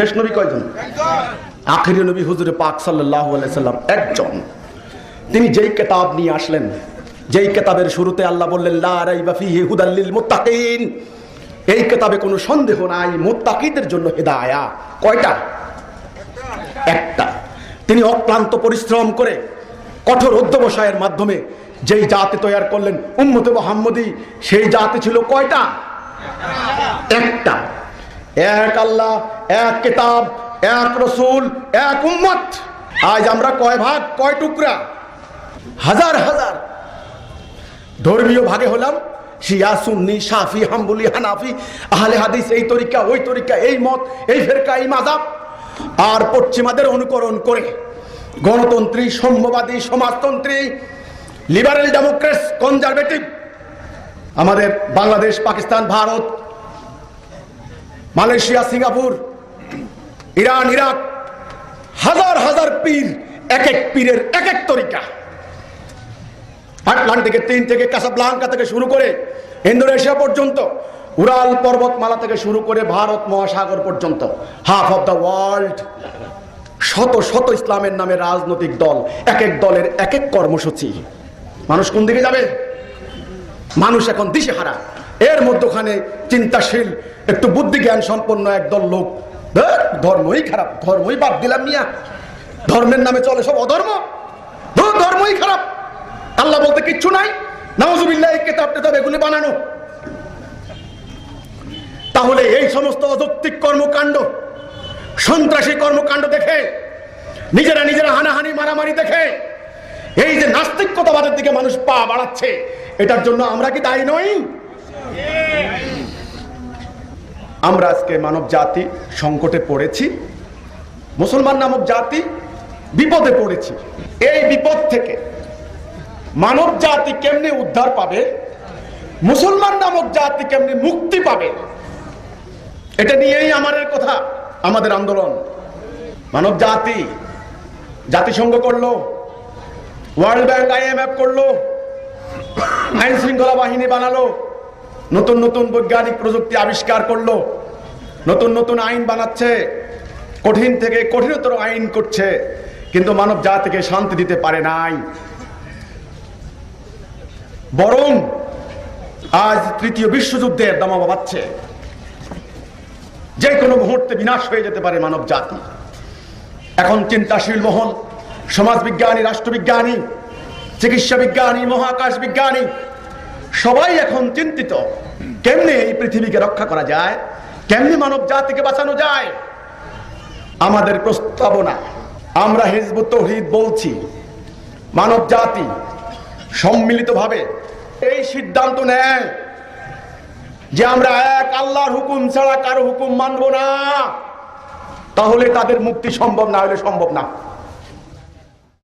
শেষ নবী কয়জন? আখেরি নবী হুজুরে পাক সাল্লাহ সাল্লাম একজন। তিনি যেই কেতাব নিয়ে আসলেন, যেই কেতাবের শুরুতে আল্লাহ বললেন হুদাল্লিল এই কেতাবে কোনো সন্দেহ নাই, মুত্তাকিদের জন্য হেদায়া। কয়টা? একটা। তিনি অক্লান্ত পরিশ্রম করে কঠোর অধ্যবসায়ের মাধ্যমে যেই জাতি তৈরি করলেন, উম্মতে মোহাম্মদী, সেই জাতি ছিল কয়টা? একটা। এক আল্লাহ, এক কিতাব, এক রসুল, এক উম্মত। আজ আমরা কয় ভাগ, কয় টুকরা? হাজার হাজার। ধর্মীয় ভাগে হলাম, শিয়া, সুন্নি, সাফি, হাম্বুলি, হানাফি, আহলে হাদিস, এই তরিকা, ওই তরিকা, এই মত, এই ফেরকা, এই মাদাব আর পশ্চিমাদের অনুকরণ করে গণতন্ত্রী সাম্যবাদী সমাজতন্ত্রী, লিবারেল ডেমোক্রেটস, কনজারভেটিভ, আমাদের Bangladesh, Pakistan, Bharat Malaysia, Singapore, Iran, Iraq, হাজার হাজার পীর এক এক পীরের এক এক তরিকা। আটলান্টিকের তিন থেকে কাসাবলাঙ্কা থেকে শুরু করে ইন্দোনেশিয়া পর্যন্ত, উড়াল পর্বতমালা থেকে শুরু করে ভারত মহাসাগর পর্যন্ত হাফ অফ দ্য ওয়ার্ল্ড শত শত ইসলামের নামে রাজনৈতিক দল এক এক দলের এক এক কর্মসূচি। মানুষ কোন দিকে যাবে? মানুষ এখন দিশেহারা। এর মধ্যখানে চিন্তাশীল একটু বুদ্ধি জ্ঞান সম্পন্ন একদল লোক। ধুর, ধর্মই খারাপ ধর্মই বাদ দিলাম মিয়া। ধর্মের নামে চলে সব অধর্ম। ধুর, ধর্মই খারাপ। আল্লাহ বলতে কিচ্ছু নাই। নাউজুবিল্লাহ এই কেতাব টেতাব এগুলি বানানো। তাহলে এই সমস্ত অযৌক্তিক কর্মকাণ্ড সন্ত্রাসী কর্মকাণ্ড দেখে নিজেরা নিজেরা হানাহানি মারামারি দেখে এই যে নাস্তিকতাবাদের দিকে মানুষ পা বাড়াচ্ছে এটার জন্য আমরা কি দায়ী নই? আমরা আজকে মানব জাতি সংকটে পড়েছি, মুসলমান নামক জাতি বিপদে পড়েছি। এই বিপদ থেকে মানব জাতি কেমনে উদ্ধার পাবে? মুসলমান নামক জাতি কেমনে মুক্তি পাবে? এটা নিয়েই আমাদের কথা, আমাদের আন্দোলন। মানব জাতি, জাতিসংঘ করল ওয়ার্ল্ড ব্যাংক আইএমএফ করল আইন শৃঙ্খলা বাহিনী বানালো নতুন নতুন বৈজ্ঞানিক প্রযুক্তি আবিষ্কার করল। নতুন নতুন আইন বানাচ্ছে। কঠিন থেকে কঠিনতর আইন করছে। কিন্তু মানব জাতিকে শান্তি দিতে পারে নাই। বরং আজ তৃতীয় বিশ্বযুদ্ধের দামামা বাচ্ছে যে কোনো মুহূর্তে বিনাশ হয়ে যেতে পারে মানব জাতি। এখন চিন্তাশীল মহল, সমাজবিজ্ঞানী, রাষ্ট্রবিজ্ঞানী চিকিৎসা বিজ্ঞানী মহাকাশ বিজ্ঞানী সবাই এখন চিন্তিত। কেমনে এই পৃথিবীকে রক্ষা করা যায়? কেমনে মানব জাতিকে বাঁচানো যায়? আমাদের প্রস্তাবনা, আমরা হিজবুত তৌহিদ বলছি, মানব জাতি সম্মিলিতভাবে এই সিদ্ধান্ত নেয় যে আমরা এক আল্লাহর হুকুম ছাড়া কারও হুকুম মানব না। তাহলে তাদের মুক্তি সম্ভব না হলে সম্ভব না।